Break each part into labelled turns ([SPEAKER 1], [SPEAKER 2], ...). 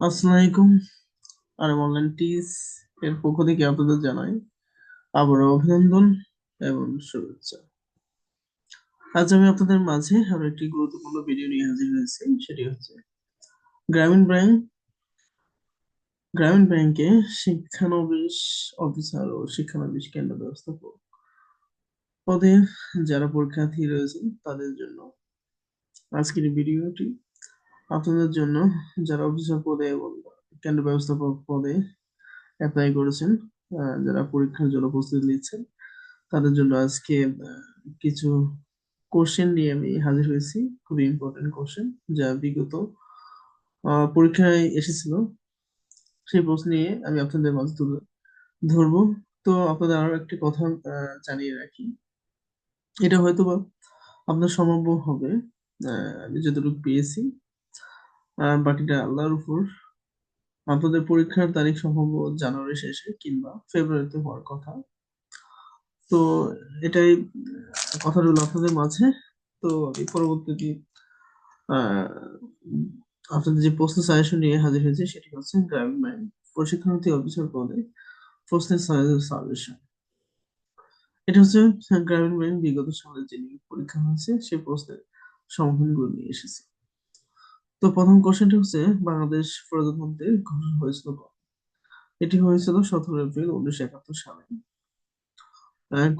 [SPEAKER 1] আসসালামু আর অনলাইন টিস এর পক্ষ থেকে আপনাদের জানাই আবারও অভিনন্দন এবং শুভেচ্ছা। আজ আমি আপনাদের মাঝে আরও একটি গুরুত্বপূর্ণ ভিডিও নিয়ে হাজির হয়েছি, সেটি হচ্ছে গ্রামীণ ব্যাংক, গ্রামীণ ব্যাংকে শিক্ষানবিশ অফিসার ও শিক্ষানবিশ কেন্দ্র ব্যবস্থাপক পদে যারা পরীক্ষার্থী রয়েছেন, তাদের জন্য আজকের ভিডিওটি আপনাদের জন্য যারা অফিসার পদে এবং কেন্দ্র ব্যবস্থাপক পদে অ্যাপ্লাই করেছেন যারা পরীক্ষার জন্য প্রস্তুতি নিচ্ছেন, তাদের জন্য আজকে কিছু কোশ্চেন নিয়ে আমি হাজির হয়েছি। খুবই ইম্পর্টেন্ট কোশ্চেন যা বিগত পরীক্ষায় এসেছিল। সেই প্রশ্ন নিয়ে আমি আপনাদের মাঝে তুলে ধরবো। তো আপনাদের আরও একটি কথা জানিয়ে রাখি। এটা হয়তো বা আপনার সম্ভব হবে। আমি যতটুকু পেয়েছি আর বাকিটা আল্লাহর উপর। আপনাদের পরীক্ষার তারিখ সম্ভব জানুয়ারি শেষে কিংবা ফেব্রুয়ারিতে হওয়ার কথা। তো এটাই কথা রইল আপনাদের মাঝে। তো আমি পরবর্তীতে আপনাদের যে প্রশ্ন সাজেশন নিয়ে হাজির হয়েছে সেটি হচ্ছে গ্রামীণ ব্যাংক প্রশিক্ষণার্থী অফিসার পদে প্রশ্নের সাজেশন এটা হচ্ছে গ্রামীণ ব্যাংক বিগত সালে যে পরীক্ষা হয়েছে সেই প্রশ্নের সমাধানগুলো নিয়ে এসেছে। তো প্রথম কোশ্চেনটা হচ্ছে বাংলাদেশ প্রজাতন্ত্রের ঘোষণা হয়েছিল এটি হয়েছিল সতেরো এপ্রিল উনিশশো একাত্তর সালে।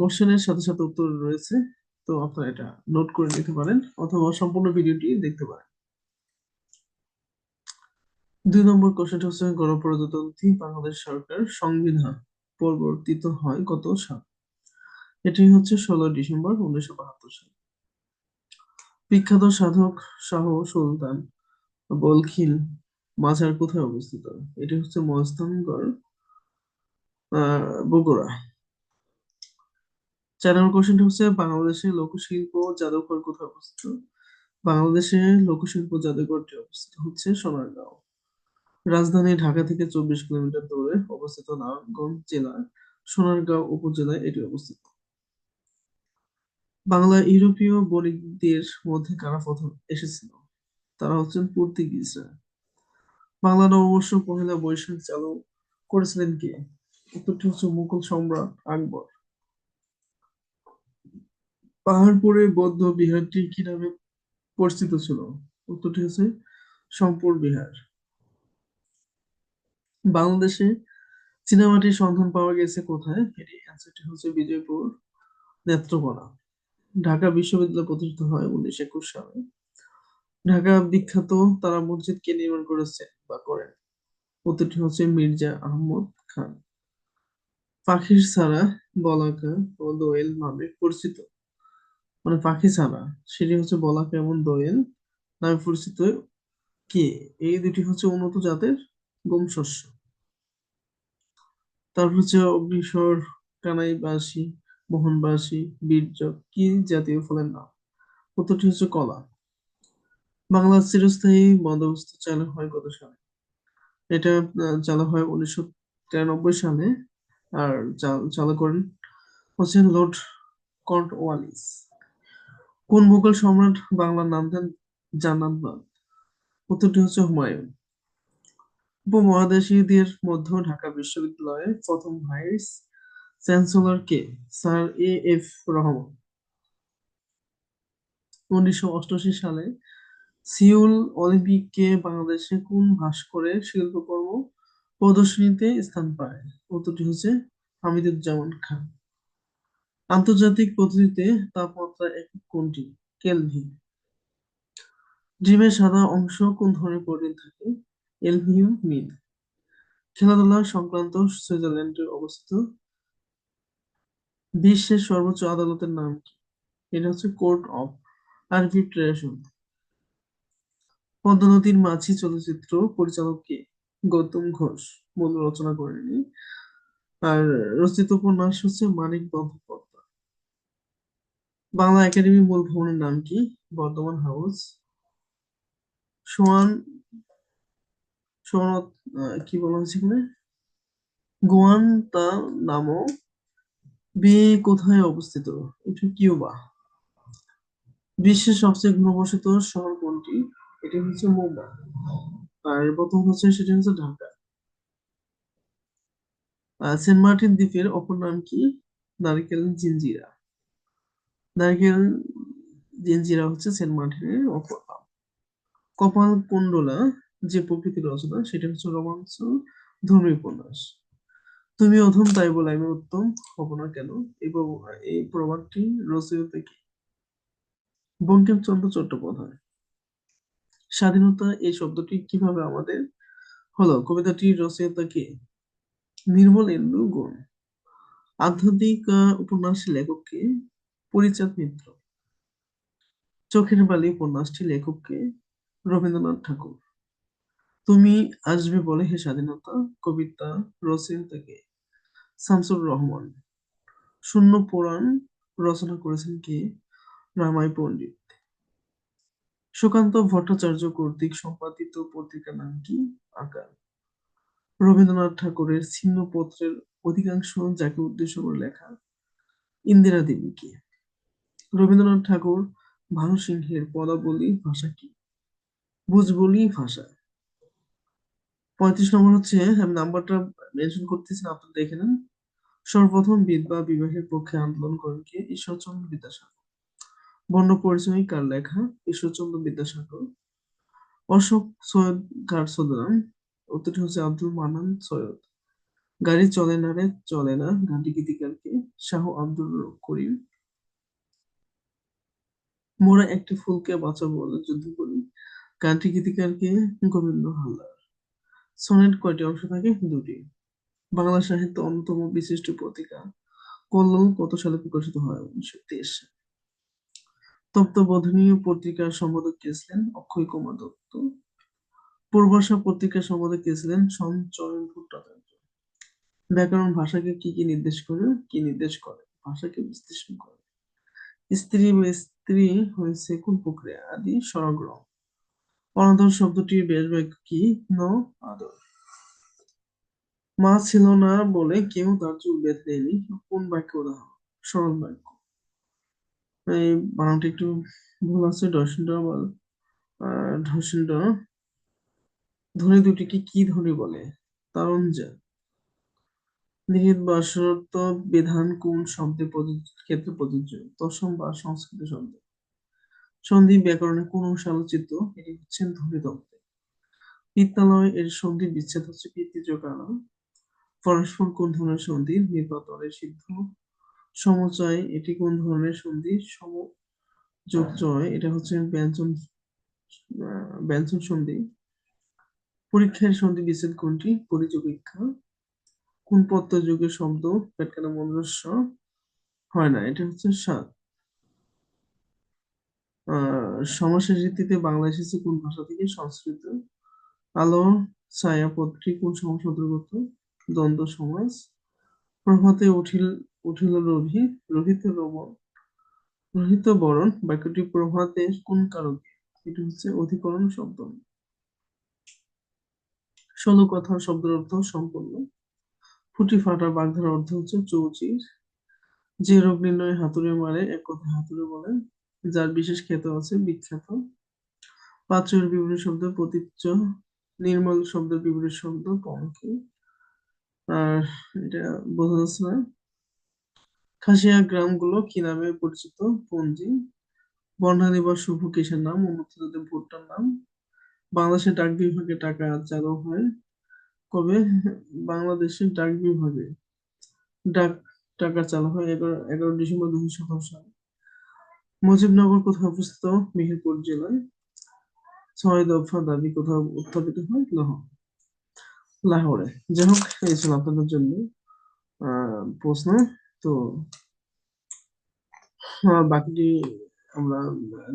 [SPEAKER 1] কোশ্চেনের সাথে সাথে উত্তর রয়েছে, তো আপনারা এটা নোট করে নিতে পারেন অথবা সম্পূর্ণ ভিডিওটি দেখতে পারেন। দুই নম্বর কোশ্চেনটা হচ্ছে, গণপ্রজাতন্ত্রী বাংলাদেশ সরকার সংবিধান পরিবর্তিত হয় কত সাল? এটি হচ্ছে ষোলো ডিসেম্বর উনিশশো বাহাত্তর সাল। বিখ্যাত সাধক শাহ সুলতান বলখিল মাজার কোথায় অবস্থিত? এটি হচ্ছে মহাস্থানগড় আহ, বগুড়া। চার নম্বর কোশ্চেনটা হচ্ছে বাংলাদেশের লোকশিল্প জাদুঘর কোথায় অবস্থিত? বাংলাদেশে লোকশিল্প জাদুঘরটি অবস্থিত হচ্ছে সোনারগাঁও। রাজধানী ঢাকা থেকে চব্বিশ কিলোমিটার দূরে অবস্থিত নারায়ণগঞ্জ জেলার সোনারগাঁও উপজেলায় এটি অবস্থিত। বাংলা ইউরোপীয় বণিকদের মধ্যে কারা প্রথম এসেছিল? তারা হচ্ছেন পর্তুগিজরা। বাংলা নববর্ষ পহেলা বৈশাখ চালু করেছিলেন কে? উত্তরটি হচ্ছে মুঘল সম্রাট আকবর। পাহাড়পুরে বৌদ্ধ বিহারটি কি নামে পরিচিত ছিল? উত্তরটি হচ্ছে সম্পূর বিহার। বাংলাদেশে চীনামাটির সন্ধান পাওয়া গেছে কোথায়? এটি অ্যান্সারটি হচ্ছে বিজয়পুর নেত্রকোনা। ঢাকা বিশ্ববিদ্যালয় প্রতিষ্ঠিত হয় উনিশশো একুশ সালে। ঢাকা বিখ্যাত তারা মসজিদ কে নির্মাণ করেছেন বা করেন। উত্তরটি হচ্ছে মির্জা আহমদ খান। পাখির ছাড়া বলাকা ও দোয়েল নামে পরিচিত। মানে পাখি ছাড়া, সেটি হচ্ছে বলাকা এবং দোয়েল নামে পরিচিত কে? এই দুটি হচ্ছে উন্নত জাতের গম শস্য তারপর হচ্ছে অগ্নিস্বর কানাইবাসী, মোহনবাসী বীর্য কি জাতীয় ফলের নাম? উত্তরটি হচ্ছে কলা। বাংলার চিরস্থায়ী বন্দোবস্ত চালু হয় কত সালে। এটা চালু হয় উনিশশো তিরানব্বই সালে আর চালু করেন হচ্ছেন লর্ড কর্নওয়ালিস কোন মুঘল সম্রাট বাংলার নাম দেন জান্নাতবাদ উত্তরটি হচ্ছে হুমায়ুন। উপমহাদেশীদের মধ্যে ঢাকা বিশ্ববিদ্যালয়ের প্রথম vice chancellor K? Sir A F Rahman. উনিশশো সালে সিউল অলিম্পিকে বাংলাদেশে কোন ভাস্করের শিল্পকর্ম প্রদর্শনীতে স্থান পায়? উত্তরটি হচ্ছে হামিদুজ্জামান খান। আন্তর্জাতিক পদ্ধতিতে তাপমাত্রা একক কোনটি? কেলভিন। ডিমের সাদা অংশ কোন ধরনের প্রোটিন থাকে? এলভিউমিন খেলাধুলা সংক্রান্ত সুইজারল্যান্ডে অবস্থিত। বিশ্বের সর্বোচ্চ আদালতের নাম কি? এটা হচ্ছে কোর্ট অফ আরবিট্রেশন। পদ্মা নদীর মাঝি চলচ্চিত্র পরিচালক কে গৌতম ঘোষ মূল রচনা করেনি আর রচিত উপন্যাস হচ্ছে মানিক বন্দ্যোপাধ্যায়। বাংলা একাডেমি মূল ভবনের নাম কি? বর্ধমান হাউস। সোয়ান সোয়ান কি বলা হয়েছে এখানে? গুয়ান্তানামো বে কোথায় অবস্থিত? এটা কিউবা। বিশ্বের সবচেয়ে ঘনবসতিত শহর কোনটি এটি হচ্ছে মুম্বাই আর প্রথম হচ্ছে, সেটা হচ্ছে ঢাকা। সেন্ট মার্টিন দ্বীপের অপর নাম কি? নারকেল জিঞ্জিরা। নারকেল জিঞ্জিরা হচ্ছে সেন্ট মার্টিনের অপর নাম। কপাল কুণ্ডলা যে প্রকৃতির রচনা, সেটা হচ্ছে রোমাঞ্চ ধর্মী উপন্যাস। তুমি অধম, তাই বলে আমি উত্তম হব না কেন? এই প্রব- এই প্রবাদটি রচয়িতা কি? বঙ্কিমচন্দ্র চট্টোপাধ্যায়। স্বাধীনতা এই শব্দটি কীভাবে আমাদের হলো? কবিতাটির রচয়িতা কে? নির্মলেন্দু গুণ। আধ্যাত্মিক আহ, উপন্যাসের লেখক কে? পরিচাঁদ মিত্র। চোখের বালি উপন্যাসটি লেখক কে? রবীন্দ্রনাথ ঠাকুর। তুমি আসবে বলে হে স্বাধীনতা কবিতা রচয়িতা কে? শামসুর রহমান। শূন্য পুরাণ রচনা করেছেন কে? রামাই পণ্ডিত। সুকান্ত ভট্টাচার্য কর্তৃক সম্পাদিত পত্রিকার নাম কি? আকার। রবীন্দ্রনাথ ঠাকুরের ছিন্নপত্রের অধিকাংশ যাকে উদ্দেশ্য করে লেখা। ইন্দিরা দেবী কে? রবীন্দ্রনাথ ঠাকুর ভানু সিংহের পদাবলী ভাষা কি? বুঝবলি ভাষা। পঁয়ত্রিশ নম্বর হচ্ছে, আমি নাম্বারটা মেনশন করতেছি না, আপনারা দেখে নেন। সর্বপ্রথম বিধবা বিবাহের পক্ষে আন্দোলন করেন কে? ঈশ্বরচন্দ্র বিদ্যাসাগর। বর্ণ পরিচয় কার লেখা ঈশ্বরচন্দ্র বিদ্যাসাগর, অশোক সৈয়দ কার ছদ্মনাম উত্তরটি হচ্ছে আব্দুল মানান সৈয়দ। গাড়ি চলে না রে, চলে না, গানটি গীতিকারকে শাহ আব্দুল করিম। মোরা একটি ফুলকে বাঁচাবো বলে যুদ্ধ করি, গানটি গীতিকারকে গোবিন্দ হালদার সনেট কয়টি অংশ থাকে? দুটি। বাংলা সাহিত্য অন্যতম বিশিষ্ট পত্রিকা, কল্লোল কত সালে প্রকাশিত হয়? উনিশশো তেইশ সালে। তত্ত্ববোধনীয় পত্রিকার সম্পাদক কে ছিলেন? অক্ষয় কুমার দত্ত। পূর্বাশা পত্রিকার সম্পাদক কে ছিলেন? সঞ্চয়ন ভট্টাচার্য। ব্যাকরণ ভাষাকে কি কি নির্দেশ করে? কি নির্দেশ করে? ভাষাকে বিশ্লেষণ করে। স্ত্রী বা স্ত্রী হয়েছে কোন প্রক্রিয়া? আদি স্বরগ্রহ। অনাদর শব্দটির বেশ বাক্য কি? ন, আদর। মা ছিল না বলে কেউ তার চুল বেঁধে দেয়নি। কোন বাক্য উদাহরণ সরল বাক্য এই বানানটা একটু ভুল আছে ডসেন্ট আবার ঢসেন্ট ধ্বনি দুটিকে কি ধ্বনি বলে? তারঞ্জা। নিহিত বা বিধান কোন শব্দে ক্ষেত্রে প্রযোজ্য? দশম বা সংস্কৃত শব্দ। সন্ধি ব্যাকরণে কোন অংশ আলোচিত? এটি হচ্ছেন ধ্বনি তত্ত্বে। বিদ্যালয় এর সন্ধি বিচ্ছেদ হচ্ছে কারণ পরস্পর কোন ধরনের সন্ধি নির্বাচনের সিদ্ধ। সমচয় এটি কোন ধরনের সন্ধি? সমযোগ জয় এটা হচ্ছে ব্যঞ্জন ব্যঞ্জন সন্ধি। পরীক্ষার সন্ধি বিচ্ছেদ কোনটি? পরিযোগিক্ষা কোন প্রত্যয় যুগের শব্দ পেটকানা মন্দ্রস্য হয় না, এটা হচ্ছে সাত সমাসের রীতিতে বাংলা এসেছে কোন ভাষা থেকে? সংস্কৃত। আলো, ছায়া পদটি কোন সমাস অন্তর্গত দ্বন্দ্ব সমাস প্রভাতে উঠিল উঠিল রবি রোহিত রোহিত বরণ, বাক্যটি প্রভাতে কোন কারকে এটি হচ্ছে অধিকরণ শব্দ। ষোলো কথার শব্দের অর্থ সম্পূর্ণ ফুটি ফাটা বাগধার অর্থ হচ্ছে চৌচির। যে রোগ নির্ণয় হাতুড়ে মারে, এক কথা হাতুড়ে বলে, যার বিশেষ খ্যাত আছে বিখ্যাত। পাত্রের বিভিন্ন শব্দ, প্রতীচ্য, নির্মল শব্দের বিভিন্ন শব্দ পঙ্কি আর এটা বোঝা যাচ্ছে না। খাসিয়া গ্রামগুলো কি নামে পরিচিত? পঞ্জি। বর্ণালী বা শুভ কিসের নাম? মুক্তিযুদ্ধের ভুট্টার নাম। বাংলাদেশের ডাক বিভাগে টাকা চালু হয়। কবে? বাংলাদেশের ডাক বিভাগে ডাক টাকা চালু হয় এগারো এগারো ডিসেম্বর দুই হাজার সতেরো সালে। মুজিবনগর কোথায় অবস্থিত? মেহেরপুর জেলায়। ছয় দফা দাবি কোথাও উত্থাপিত হয়? লাহোর লাহোরে যাই হোক এই ছিল আপনাদের জন্য প্রশ্ন। তো বাকিটি আমরা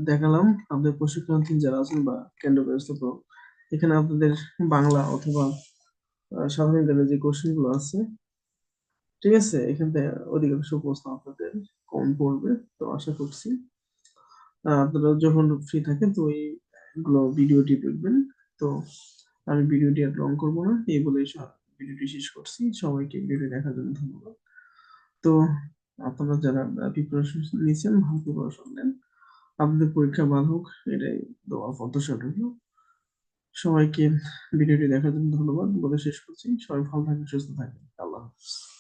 [SPEAKER 1] দেখালাম। আপনাদের প্রশিক্ষণার্থী যারা আছেন বা কেন্দ্র ব্যবস্থাপক এখানে আপনাদের বাংলা অথবা সাধারণ জ্ঞানের যে কোশ্চেনগুলো আছে, ঠিক আছে? এখান থেকে অধিকাংশ প্রশ্ন আপনাদের কম পড়বে, তো আশা করছি। আপনারা যখন ফ্রি থাকেন, তো এইগুলো ভিডিওটি দেখবেন। তো আমি ভিডিওটি আর লং করব না। এই বলে ভিডিওটি শেষ করছি। সবাইকে ভিডিওটি দেখার জন্য ধন্যবাদ। তো আপনারা যারা প্রিপারেশন নিয়েছেন, ভালো প্রিপারেশন নেন। আপনাদের পরীক্ষা ভালো হোক, এটাই দোয়া প্রত্যাশা রইল। সবাইকে ভিডিওটি দেখার জন্য ধন্যবাদ। বলে শেষ করছি। সবাই ভালো থাকবেন, সুস্থ থাকবেন। আল্লাহ হাফিজ।